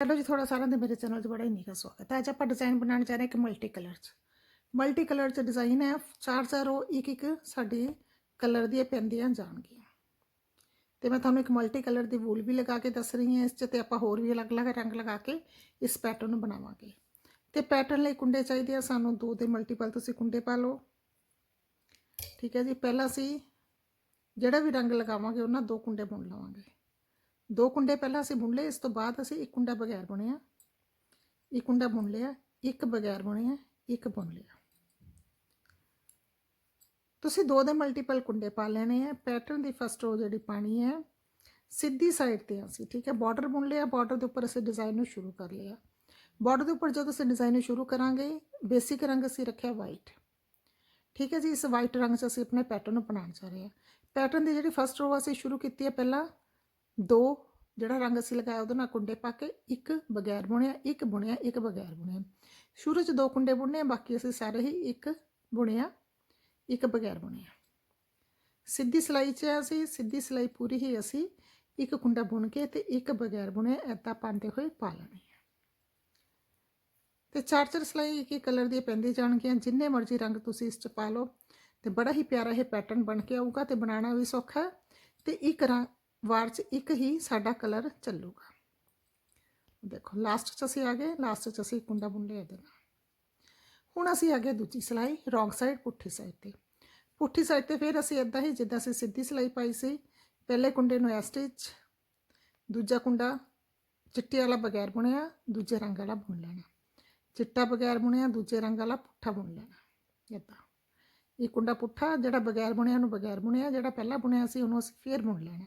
Hello ਜੀ ਥੋੜਾ ਸਾਰਿਆਂ ਦੇ ਮੇਰੇ ਚੈਨਲ 'ਚ ਬੜਾ ਹੀ ਨਿੱਘਾ ਸਵਾਗਤ ਹੈ ਅੱਜ ਆਪਾਂ ਡਿਜ਼ਾਈਨ ਬਣਾਉਣ ਜਾ ਰਹੇ ਹਾਂ ਇੱਕ ਮਲਟੀ ਕਲਰ 'ਚ ਮਲਟੀ ਕਲਰ 'ਚ ਡਿਜ਼ਾਈਨ ਹੈ ਚਾਰ ਚਾਰ ਉਹ ਇੱਕ ਇੱਕ ਸਾਡੇ ਕਲਰ ਦੀਆਂ ਪੈਂਦੀਆਂ ਜਾਣਗੀਆਂ ਤੇ ਮੈਂ ਤੁਹਾਨੂੰ ਇੱਕ ਮਲਟੀ ਕਲਰ ਦੀ ਵੂਲ ਵੀ ਲਗਾ ਕੇ ਦੱਸ ਰਹੀ ਹਾਂ ਇਸ 'ਚ ਤੇ ਆਪਾਂ ਹੋਰ ਵੀ ਅਲੱਗ-ਅਲੱਗ ਰੰਗ ਲਗਾ ਕੇ ਇਸ ਪੈਟਰਨ ਨੂੰ ਬਣਾਵਾਂਗੇ ਤੇ ਪੈਟਰਨ ਲਈ ਕੁੰਡੇ ਚਾਹੀਦੇ ਆ ਸਾਨੂੰ ਦੋ ਦੇ ਮਲਟੀਪਲ ਤੁਸੀਂ ਕੁੰਡੇ ਪਾ ਲਓ ਠੀਕ ਹੈ ਜੀ ਪਹਿਲਾਂ ਅਸੀਂ ਜਿਹੜਾ ਵੀ ਰੰਗ ਲਗਾਵਾਂਗੇ ਉਹਨਾਂ ਦੋ ਕੁੰਡੇ ਬੁਣ ਲਵਾਂਗੇ ਦੋ ਕੁੰਡੇ ਪਹਿਲਾਂ ਅਸੀਂ ਬੁਣ ਲਏ, ਇਸ ਤੋਂ ਬਾਅਦ ਅਸੀਂ ਇੱਕ ਕੁੰਡਾ ਬਗੈਰ ਬੁਣਿਆ। ਇੱਕ ਕੁੰਡਾ ਬੁਣ ਲਿਆ, ਇੱਕ ਬਗੈਰ ਬੁਣਿਆ, ਇੱਕ ਬੁਣ ਲਿਆ। ਤੁਸੀਂ ਦੋ ਦੇ ਮਲਟੀਪਲ ਕੁੰਡੇ ਪਾ ਲੈਣੇ ਆ। ਪੈਟਰਨ ਦੀ ਫਸਟ ਰੋ ਜਿਹੜੀ ਪਾਣੀ ਹੈ, ਸਿੱਧੀ ਸਾਈਡ ਤੇ ਅਸੀਂ, ਠੀਕ ਹੈ? ਬਾਰਡਰ ਬੁਣ ਲਿਆ, ਬਾਰਡਰ ਦੇ ਉੱਪਰ ਅਸੀਂ ਡਿਜ਼ਾਈਨ ਨੂੰ ਸ਼ੁਰੂ ਕਰ ਲਿਆ। ਬਾਰਡਰ ਦੇ ਉੱਪਰ ਜਦੋਂ ਅਸੀਂ ਡਿਜ਼ਾਈਨ ਨੂੰ ਸ਼ੁਰੂ ਕਰਾਂਗੇ ਬੇਸਿਕ ਰੰਗ ਅਸੀਂ ਰੱਖਿਆ ਵਾਈਟ ਠੀਕ ਹੈ ਜੀ? ਇਸ ਵਾਈਟ ਰੰਗ 'ਚ ਅਸੀਂ ਆਪਣੇ ਪੈਟਰਨ ਨੂੰ ਬਣਾਉਣ ਜਾ ਰਹੇ ਹਾਂ। ਪੈਟਰਨ ਦੀ ਜਿਹੜੀ ਫਸਟ ਰੋ ਅਸੀਂ ਸ਼ੁਰੂ ਕੀਤੀ ਹੈ ਪਹਿਲਾਂ ਦੋ, ਜਿਹੜਾ ਰੰਗ ਅਸੀਂ ਲਗਾਇਆ ਉਹਦੇ ਨਾਲ ਕੁੰਡੇ ਪਾ ਕੇ ਇੱਕ ਬਗੈਰ ਬੁਣਿਆ, ਇੱਕ ਬੁਣਿਆ, ਇੱਕ ਬਗੈਰ ਬੁਣਿਆ। ਸ਼ੁਰੂ 'ਚ ਦੋ ਕੁੰਡੇ ਬੁਣਨੇ, ਬਾਕੀ ਅਸੀਂ ਸਾਰੇ ਹੀ ਇੱਕ ਬੁਣਿਆ, ਇੱਕ ਬਗੈਰ ਬੁਣਿਆ। ਸਿੱਧੀ ਸਲਾਈ 'ਚ ਅਸੀਂ, ਸਿੱਧੀ ਸਲਾਈ ਪੂਰੀ ਹੀ ਅਸੀਂ ਇੱਕ ਕੁੰਡਾ ਬੁਣ ਕੇ ਤੇ ਇੱਕ ਬਗੈਰ ਬੁਣਿਆ, ਐਦਾਂ ਪਾਉਂਦੇ ਹੋਏ ਪਾ ਲੈਣੀ ਹੈ ਤੇ ਚਾਰ ਚਾਰ ਸਲਾਈ, ਇੱਕ ਹੀ ਕਲਰ ਦੀ ਪੈਂਦੀ ਜਾਣਗੀਆਂ, ਜਿੰਨੇ ਮਰਜ਼ੀ ਰੰਗ ਤੁਸੀਂ ਇਸ 'ਚ ਪਾ ਲਓ। ਤੇ ਬੜਾ ਹੀ ਪਿਆਰਾ ਇਹ ਪੈਟਰਨ ਬਣ ਕੇ ਆਊਗਾ ਤੇ ਬਣਾਉਣਾ ਵੀ ਸੌਖਾ ਹੈ। ਤੇ ਇੱਕ ਰੰਗ ਵਾਰ 'ਚ ਇੱਕ ਹੀ ਸਾਡਾ ਕਲਰ ਚੱਲੂਗਾ। ਦੇਖੋ ਲਾਸਟ 'ਚ ਅਸੀਂ ਆ ਗਏ ਲਾਸਟ 'ਚ ਅਸੀਂ ਕੁੰਡਾ ਬੁਣ ਲਿਆ ਇਹਦੇ ਨਾਲ। ਹੁਣ ਅਸੀਂ ਆ ਗਏ ਦੂਜੀ ਸਲਾਈ ਰੋਂਗ ਸਾਈਡ ਪੁੱਠੀ ਸਾਈਡ ਤੇ। ਪੁੱਠੀ ਸਾਈਡ ਤੇ ਫਿਰ ਅਸੀਂ ਇਦਾਂ ਹੀ, ਜਿੱਦਾਂ ਅਸੀਂ ਸਿੱਧੀ ਸਲਾਈ ਪਾਈ ਸੀ, ਪਹਿਲੇ ਕੁੰਡੇ ਨੂੰ ਇਸ ਸਟਿਚ ਦੂਜਾ ਕੁੰਡਾ ਚਿੱਟੇ ਵਾਲਾ ਬਗੈਰ ਬੁਣਿਆ, ਦੂਜੇ ਰੰਗ ਵਾਲਾ ਬੁਣ ਲੈਣਾ। ਚਿੱਟਾ ਬਗੈਰ ਬੁਣਿਆ, ਦੂਜੇ ਰੰਗ ਵਾਲਾ ਪੁੱਠਾ ਬੁਣ ਲੈਣਾ ਇਦਾਂ ਇਹ ਕੁੰਡਾ ਪੁੱਠਾ, ਜਿਹੜਾ ਬਗੈਰ ਬੁਣਿਆ ਉਹਨੂੰ ਬਗੈਰ ਬੁਣਿਆ, ਜਿਹੜਾ ਪਹਿਲਾਂ ਬੁਣਿਆ ਸੀ ਉਹਨੂੰ ਅਸੀਂ ਫੇਰ ਬੁਣ ਲੈਣਾ।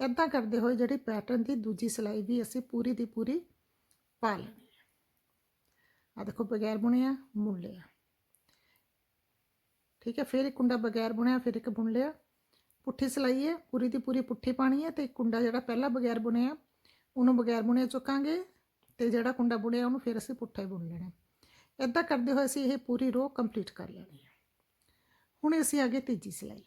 ਇਦਾਂ ਕਰਦੇ ਹੋਏ ਜਿਹੜੀ ਪੈਟਰਨ ਦੀ ਦੂਜੀ ਸਿਲਾਈ ਵੀ ਅਸੀਂ ਪੂਰੀ ਦੀ ਪੂਰੀ ਪਾ ਲੈਣੀ ਹੈ ਆ ਦੇਖੋ, ਬਗੈਰ ਬੁਣਿਆ ਬੁਣ ਲਿਆ ਠੀਕ ਹੈ, ਫਿਰ ਇੱਕ ਕੁੰਡਾ ਬਗੈਰ ਬੁਣਿਆ, ਫਿਰ ਇੱਕ ਬੁਣ ਲਿਆ ਪੁੱਠੀ ਸਿਲਾਈ ਹੈ, ਪੂਰੀ ਦੀ ਪੂਰੀ ਪੁੱਠੀ ਪਾਣੀ ਹੈ ਤੇ ਇੱਕ ਕੁੰਡਾ ਜਿਹੜਾ ਪਹਿਲਾਂ ਬਗੈਰ ਬੁਣਿਆ, ਉਹਨੂੰ ਬਗੈਰ ਬੁਣਿਆ ਚੁੱਕਾਂਗੇ ਤੇ ਜਿਹੜਾ ਕੁੰਡਾ ਬੁਣਿਆ, ਉਹਨੂੰ ਫਿਰ ਅਸੀਂ ਪੁੱਠਾ ਹੀ ਬੁਣ ਲੈਣਾ ਇਦਾਂ ਕਰਦੇ ਹੋਏ ਅਸੀਂ ਇਹ ਪੂਰੀ ਰੋ ਕੰਪਲੀਟ ਕਰ ਲੈਣੀ ਹੈ। ਹੁਣ ਅਸੀਂ ਅੱਗੇ ਤੀਜੀ ਸਿਲਾਈ।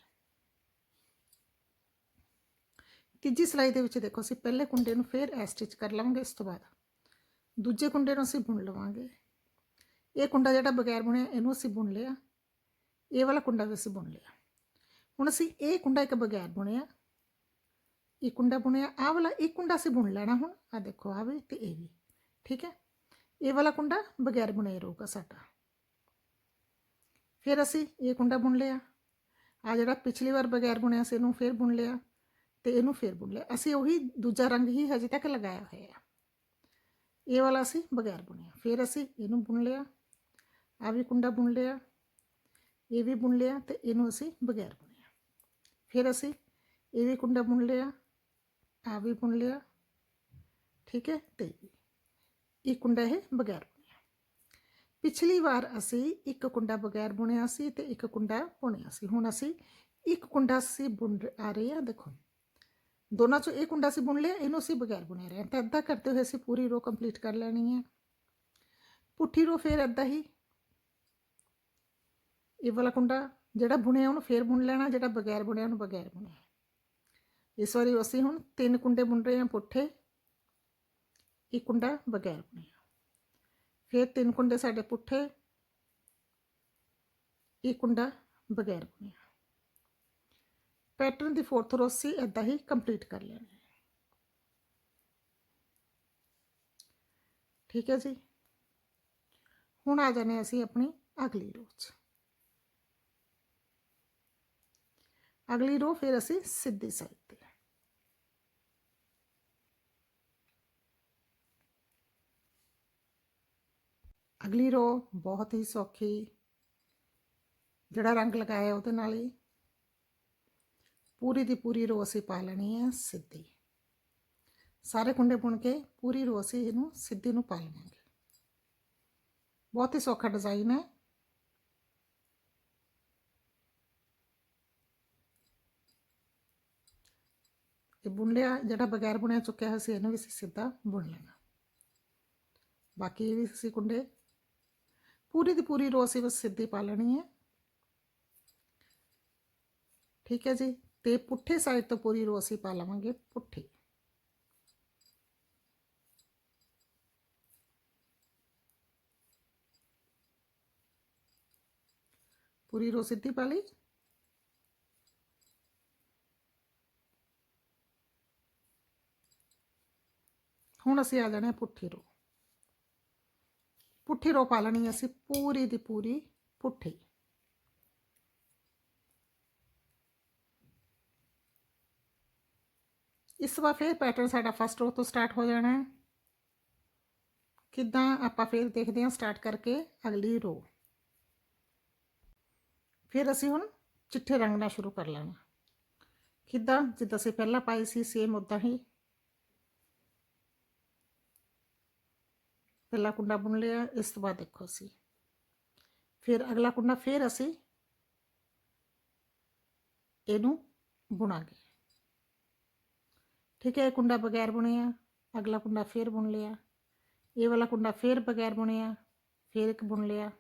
ਤੀਜੀ ਸਿਲਾਈ ਦੇ ਵਿੱਚ ਦੇਖੋ ਅਸੀਂ ਪਹਿਲੇ ਕੁੰਡੇ ਨੂੰ ਫਿਰ ਐ ਸਟਿਚ ਕਰ ਲਵਾਂਗੇ ਇਸ ਤੋਂ ਬਾਅਦ। ਦੂਜੇ ਕੁੰਡੇ ਨੂੰ ਅਸੀਂ ਬੁਣ ਲਵਾਂਗੇ। ਇਹ ਕੁੰਡਾ ਜਿਹੜਾ ਬਗੈਰ ਬੁਣਿਆ ਇਹਨੂੰ ਅਸੀਂ ਬੁਣ ਲਿਆ। ਇਹ ਵਾਲਾ ਕੁੰਡਾ ਵੀ ਅਸੀਂ ਬੁਣ ਲਿਆ। ਹੁਣ ਅਸੀਂ ਇਹ ਕੁੰਡਾ ਇੱਕ ਬਗੈਰ ਬੁਣਿਆ। ਇਹ ਕੁੰਡਾ ਬੁਣਿਆ, ਆਹ ਵਾਲਾ ਇੱਕ ਕੁੰਡਾ ਅਸੀਂ ਬੁਣ ਲੈਣਾ ਹੁਣ। ਆ ਦੇਖੋ ਆ ਵੀ ਤੇ ਇਹ ਵੀ। ਠੀਕ ਹੈ? ਇਹ ਵਾਲਾ ਕੁੰਡਾ ਬਗੈਰ ਬੁਣਿਆ ਰਹੂਗਾ ਸਾਡਾ। ਫਿਰ ਅਸੀਂ ਇਹ ਕੁੰਡਾ ਬੁਣ ਲਿਆ। ਆ ਜਿਹੜਾ ਪਿਛਲੀ ਵਾਰ ਬਗੈਰ ਬੁਣਿਆ ਸੀ ਇਹਨੂੰ ਫਿਰ ਬੁਣ ਲਿਆ। ਤੇ ਇਹਨੂੰ ਫਿਰ ਬੁਣ ਲਿਆ। ਅਸੀਂ ਉਹੀ ਦੂਜਾ ਰੰਗ ਹੀ ਹਜੇ ਤੱਕ ਲਗਾਇਆ ਹੋਇਆ ਇਹ ਵਾਲਾ ਅਸੀਂ ਬਗੈਰ ਬੁਣਿਆ। ਫਿਰ ਅਸੀਂ ਇਹਨੂੰ ਬੁਣ ਲਿਆ। ਆ ਵੀ ਕੁੰਡਾ ਬੁਣ ਲਿਆ। ਇਹ ਵੀ ਬੁਣ ਲਿਆ ਤੇ ਇਹਨੂੰ ਅਸੀਂ ਬਗੈਰ ਬੁਣਿਆ। ਫਿਰ ਅਸੀਂ ਇਹ ਵੀ ਕੁੰਡਾ ਬੁਣ ਲਿਆ। ਆ ਵੀ ਬੁਣ ਲਿਆ। ਠੀਕ ਹੈ? ਤੇ ਇਹ ਕੁੰਡਾ ਇਹ ਬਗੈਰ ਬੁਣਿਆ। ਪਿਛਲੀ ਵਾਰ ਅਸੀਂ ਇੱਕ ਕੁੰਡਾ ਬਗੈਰ ਬੁਣਿਆ ਸੀ ਤੇ ਇੱਕ ਕੁੰਡਾ ਬੁਣਿਆ ਸੀ। ਹੁਣ ਅਸੀਂ ਇੱਕ ਕੁੰਡਾ ਅਸੀਂ ਬੁਣ ਆ ਰਹੇ ਹਾਂ। ਦੇਖੋ। ਦੋਨਾਂ ਚੋਂ ਇਹ ਕੁੰਡਾ ਅਸੀਂ ਬੁਣ ਲਿਆ, ਇਹਨੂੰ ਅਸੀਂ ਬਗੈਰ ਬੁਣਿਆ ਰਹੇ ਤਾਂ ਇਦਾਂ ਕਰਦੇ ਹੋਏ ਅਸੀਂ ਪੂਰੀ ਰੋ ਕੰਪਲੀਟ ਕਰ ਲੈਣੀ ਹੈ। ਪੁੱਠੀ ਰੋ ਫੇਰ ਇਦਾਂ ਹੀ। ਇਹ ਵਾਲਾ ਕੁੰਡਾ ਜਿਹੜਾ ਬੁਣਿਆ, ਉਹਨੂੰ ਫੇਰ ਬੁਣ ਲੈਣਾ, ਜਿਹੜਾ ਬਗੈਰ ਬੁਣਿਆ, ਉਹਨੂੰ ਬਗੈਰ ਬੁਣਿਆ ਇਸ ਵਾਰੀ ਅਸੀਂ ਹੁਣ ਤਿੰਨ ਕੁੰਡੇ ਬੁਣ ਰਹੇ ਹਾਂ ਪੁੱਠੇ। ਇੱਕ ਕੁੰਡਾ ਬਗੈਰ ਬੁਣਿਆ। ਫਿਰ ਤਿੰਨ ਕੁੰਡੇ ਸਾਡੇ ਪੁੱਠੇ। ਇੱਕ ਕੁੰਡਾ ਬਗੈਰ ਬੁਣਿਆ। ਪੈਟਰਨ ਦੀ ਫੋਰਥ ਰੋ ਸੀ ਇਦਾਂ ਹੀ ਕੰਪਲੀਟ ਕਰ ਲੈਣੀ। ਹੈ ਠੀਕ ਹੈ ਜੀ? ਹੁਣ ਆ ਜਾਣੇ ਅਸੀਂ ਆਪਣੀ ਅਗਲੀ ਰੋ 'ਚ। ਅਗਲੀ ਰੋ ਫਿਰ ਅਸੀਂ ਸਿੱਧੀ ਸਾਈਡ ਤੇ। ਅਗਲੀ ਰੋ ਬਹੁਤ ਹੀ ਸੌਖੀ, ਜਿਹੜਾ ਰੰਗ ਲਗਾਇਆ ਉਹਦੇ ਨਾਲ ਹੀ। ਪੂਰੀ ਦੀ ਪੂਰੀ ਰੋ ਅਸੀਂ ਪਾ ਲੈਣੀ ਹੈ ਸਿੱਧੀ। ਸਾਰੇ ਕੁੰਡੇ ਬੁਣ ਕੇ ਪੂਰੀ ਰੋ ਅਸੀਂ ਇਹਨੂੰ ਸਿੱਧੀ ਨੂੰ ਪਾ ਲਵਾਂਗੇ। ਬਹੁਤ ਹੀ ਸੌਖਾ ਡਿਜ਼ਾਈਨ ਹੈ। ਇਹ ਬੁਣ ਲਿਆ, ਜਿਹੜਾ ਬਗੈਰ ਬੁਣਿਆ ਚੁੱਕਿਆ ਹੋਇਆ ਸੀ, ਇਹਨੂੰ ਵੀ ਅਸੀਂ ਸਿੱਧਾ ਬੁਣ ਲੈਣਾ। ਬਾਕੀ ਇਹ ਵੀ ਅਸੀਂ ਕੁੰਡੇ, ਪੂਰੀ ਦੀ ਪੂਰੀ ਰੋ ਅਸੀਂ ਬਸ ਸਿੱਧੀ ਪਾ ਲੈਣੀ ਹੈ। ਠੀਕ ਹੈ ਜੀ। ਤੇ ਪੁੱਠੇ ਸਾਈਡ ਤੋਂ ਪੂਰੀ ਰੋ ਅਸੀਂ ਪਾ ਲਵਾਂਗੇ ਪੁੱਠੀ। ਪੂਰੀ ਰੋ ਸਿੱਧੀ ਪਾ ਲਈ। ਹੁਣ ਅਸੀਂ ਆ ਜਾਣਾ ਪੁੱਠੀ ਰੋ ਪੁੱਠੀ ਰੋ ਪਾ ਲੈਣੀ ਅਸੀਂ ਪੂਰੀ ਦੀ ਪੂਰੀ ਪੁੱਠੀ। ਇਸ ਵਾਰ ਫਿਰ ਪੈਟਰਨ ਸਾਡਾ ਫਸਟ ਰੋ ਤੋਂ ਸਟਾਰਟ ਹੋ ਜਾਣਾ ਹੈ। ਕਿੱਦਾਂ ਆਪਾਂ ਫਿਰ ਦੇਖਦੇ ਹਾਂ ਸਟਾਰਟ ਕਰਕੇ ਅਗਲੀ ਰੋ ਫਿਰ ਅਸੀਂ ਹੁਣ ਚਿੱਟੇ ਰੰਗ ਨਾਲ ਸ਼ੁਰੂ ਕਰ ਲੈਣਾ। ਕਿੱਦਾਂ? ਜਿੱਦਾਂ ਅਸੀਂ ਪਹਿਲਾਂ ਪਾਈ ਸੀ ਸੇਮ ਉਦਾਂ ਹੀ। ਪਹਿਲਾ ਕੁੰਡਾ ਬੁਣ ਲਿਆ, ਇਸ ਤੋਂ ਬਾਅਦ ਦੇਖੋ ਅਸੀਂ। ਫਿਰ ਅਗਲਾ ਕੁੰਡਾ ਫਿਰ ਅਸੀਂ ਇਹਨੂੰ ਬੁਣਾਂਗੇ। ਠੀਕ ਹੈ, ਇਹ ਕੁੰਡਾ ਬਗੈਰ ਬੁਣਿਆ, ਅਗਲਾ ਕੁੰਡਾ ਫਿਰ ਬੁਣ ਲਿਆ। ਇਹ ਵਾਲਾ ਕੁੰਡਾ ਫਿਰ ਬਗੈਰ ਬੁਣਿਆ, ਫਿਰ ਇੱਕ ਬੁਣ ਲਿਆ।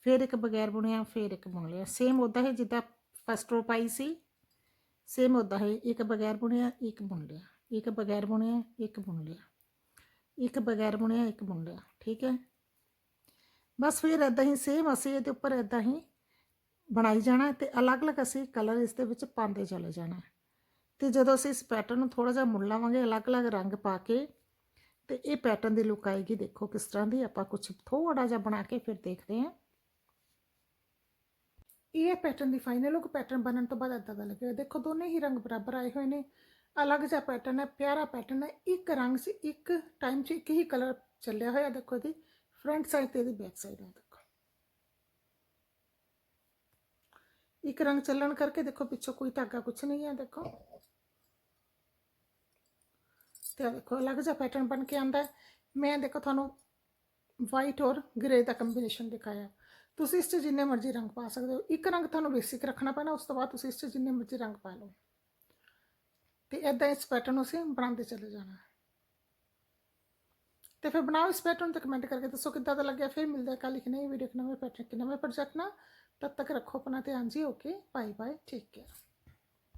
ਫਿਰ ਇੱਕ ਬਗੈਰ ਬੁਣਿਆ, ਫਿਰ ਇੱਕ ਬੁਣ ਲਿਆ। ਸੇਮ ਉਦਾਂ ਹੀ ਜਿੱਦਾਂ ਫਸਟ ਰੋ ਪਾਈ ਸੀ ਸੇਮ ਉਦਾਂ ਹੀ ਇੱਕ ਬਗੈਰ ਬੁਣਿਆ, ਇੱਕ ਬੁਣ ਲਿਆ। ਇੱਕ ਬਗੈਰ ਬੁਣਿਆ, ਇੱਕ ਬੁਣ ਲਿਆ। ਇੱਕ ਬਗੈਰ ਬੁਣਿਆ, ਇੱਕ ਬੁਣ ਲਿਆ। ਠੀਕ ਹੈ? ਬਸ ਫਿਰ ਇਦਾਂ ਹੀ ਸੇਮ ਅਸੀਂ ਇਹਦੇ ਉੱਪਰ ਇਦਾਂ ਹੀ ਬਣਾਈ ਜਾਣਾ ਤੇ ਅਲੱਗ-ਅਲੱਗ ਅਸੀਂ ਕਲਰ ਇਸ ਦੇ ਵਿੱਚ ਪਾਉਂਦੇ ਚਲੇ ਜਾਣਾ। ਤੇ ਜਦੋਂ ਅਸੀਂ ਇਸ ਪੈਟਰਨ ਨੂੰ ਥੋੜਾ ਜਿਹਾ ਮੁੜ ਲਾਵਾਂਗੇ, ਅਲੱਗ-ਅਲੱਗ ਰੰਗ ਪਾ ਕੇ, ਤੇ ਇਹ ਪੈਟਰਨ ਦੀ ਲੁੱਕ ਆਏਗੀ। ਦੇਖੋ ਕਿਸ ਤਰ੍ਹਾਂ ਦੀ ਆਪਾਂ ਕੁਝ ਥੋੜਾ ਜਿਹਾ ਬਣਾ ਕੇ ਫਿਰ ਦੇਖਦੇ ਹਾਂ। ਇਹ ਪੈਟਰਨ ਦੀ ਫਾਈਨਲ ਲੁੱਕ ਪੈਟਰਨ ਬਣਨ ਤੋਂ ਬਾਅਦ ਇਦਾਂ ਦਾ ਲੱਗੇਗਾ। ਦੇਖੋ ਦੋਨੇ ਹੀ ਰੰਗ ਬਰਾਬਰ ਆਏ ਹੋਏ ਨੇ। ਅਲੱਗ ਜਿਹਾ ਪੈਟਰਨ ਹੈ, ਪਿਆਰਾ ਪੈਟਰਨ ਹੈ। ਇੱਕ ਰੰਗ 'ਚ ਇੱਕ ਟਾਈਮ 'ਚ ਇੱਕ ਹੀ ਕਲਰ ਚੱਲਿਆ ਹੋਇਆ। ਦੇਖੋ ਇਹਦੀ ਫਰੰਟ ਸਾਈਡ ਤੇ ਇਹਦੀ ਬੈਕ ਸਾਈਡ ਹੈ, ਦੇਖੋ। ਇੱਕ ਰੰਗ ਚੱਲਣ ਕਰਕੇ ਦੇਖੋ ਪਿੱਛੋਂ ਕੋਈ ਧਾਗਾ ਕੁਝ ਨਹੀਂ ਹੈ, ਦੇਖੋ। ਤੇ ਆਹ ਦੇਖੋ ਅਲੱਗ ਜਿਹਾ ਪੈਟਰਨ ਬਣ ਕੇ ਆਂਦਾ ਹੈ ਮੈਂ ਦੇਖੋ ਤੁਹਾਨੂੰ ਵਾਈਟ ਔਰ ਗ੍ਰੇ ਦਾ ਕੰਬੀਨੇਸ਼ਨ ਦਿਖਾਇਆ ਤੁਸੀਂ ਇਸ 'ਚ ਜਿੰਨੇ ਮਰਜ਼ੀ ਰੰਗ ਪਾ ਸਕਦੇ ਹੋ ਇੱਕ ਰੰਗ ਤੁਹਾਨੂੰ ਬੇਸਿਕ ਰੱਖਣਾ ਪੈਣਾ ਉਸ ਤੋਂ ਬਾਅਦ ਤੁਸੀਂ ਇਸ 'ਚ ਜਿੰਨੇ ਮਰਜ਼ੀ ਰੰਗ ਪਾ ਲਓ ਤੇ ਇਦਾਂ ਇਸ ਪੈਟਰਨ ਨੂੰ ਅਸੀਂ ਬਣਾਉਂਦੇ ਚਲੇ ਜਾਣਾ ਤੇ ਫਿਰ ਬਣਾਓ ਇਸ ਪੈਟਰਨ ਤੇ ਕਮੈਂਟ ਕਰਕੇ ਦੱਸੋ ਕਿੱਦਾਂ ਦਾ ਲੱਗਿਆ ਫਿਰ ਮਿਲਦਾ ਕੱਲ ਇੱਕ ਨਈ ਵੀਡੀਓ ਇੱਕ ਨਵੇਂ ਪੈਟਰਨ ਇੱਕ ਨਵੇਂ ਪ੍ਰੋਜੈਕਟ ਨਾਲ ਤਦ ਤੱਕ ਰੱਖੋ ਆਪਣਾ ਧਿਆਨ ਜੀ okay bye bye take care